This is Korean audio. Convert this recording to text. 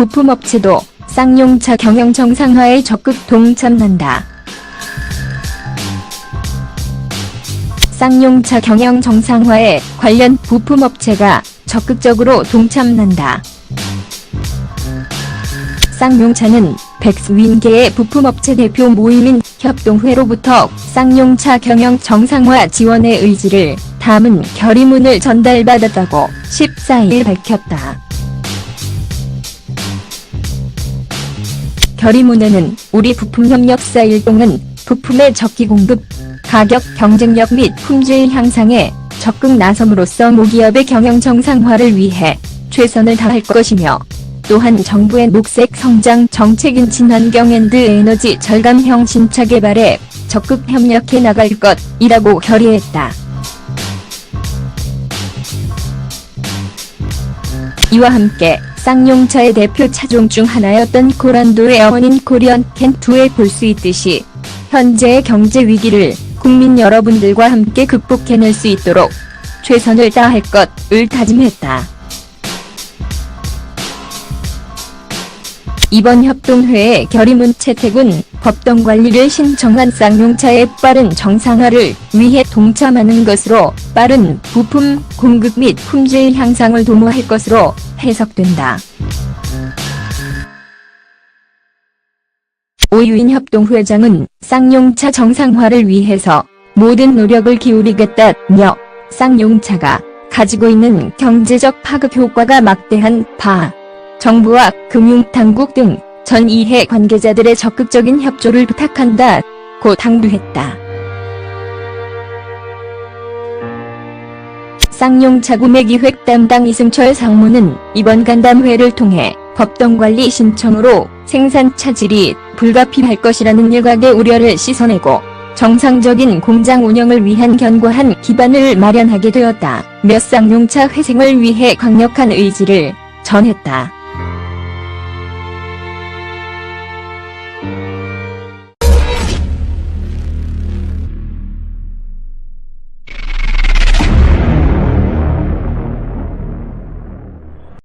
부품업체도 쌍용차 경영 정상화에 적극 동참한다. 쌍용차 경영 정상화에 관련 부품업체가 적극적으로 동참한다. 쌍용차는 백스윈계의 부품업체 대표 모임인 협동회로부터 쌍용차 경영 정상화 지원의 의지를 담은 결의문을 전달받았다고 14일 밝혔다. 결의문에는 우리 부품협력사 일동은 부품의 적기 공급, 가격 경쟁력 및 품질 향상에 적극 나섬으로써 모기업의 경영 정상화를 위해 최선을 다할 것이며 또한 정부의 녹색 성장 정책인 친환경 앤드 에너지 절감형 신차 개발에 적극 협력해 나갈 것이라고 결의했다. 이와 함께 쌍용차의 대표 차종 중 하나였던 고란도의 어머닌 코리언 캔2에 볼 수 있듯이 현재의 경제 위기를 국민 여러분들과 함께 극복해낼 수 있도록 최선을 다할 것을 다짐했다. 이번 협동회의 결의문 채택은 법정 관리를 신청한 쌍용차의 빠른 정상화를 위해 동참하는 것으로 빠른 부품 공급 및 품질 향상을 도모할 것으로 해석된다. 오유인 협동회장은 쌍용차 정상화를 위해서 모든 노력을 기울이겠다며 쌍용차가 가지고 있는 경제적 파급 효과가 막대한 바 정부와 금융당국 등 전 이해 관계자들의 적극적인 협조를 부탁한다 고 당부했다. 쌍용차 구매 기획 담당 이승철 상무는 이번 간담회를 통해 법정관리 신청으로 생산 차질이 불가피할 것이라는 일각의 우려를 씻어내고 정상적인 공장 운영을 위한 견고한 기반을 마련하게 되었다. 몇 쌍용차 회생을 위해 강력한 의지를 전했다.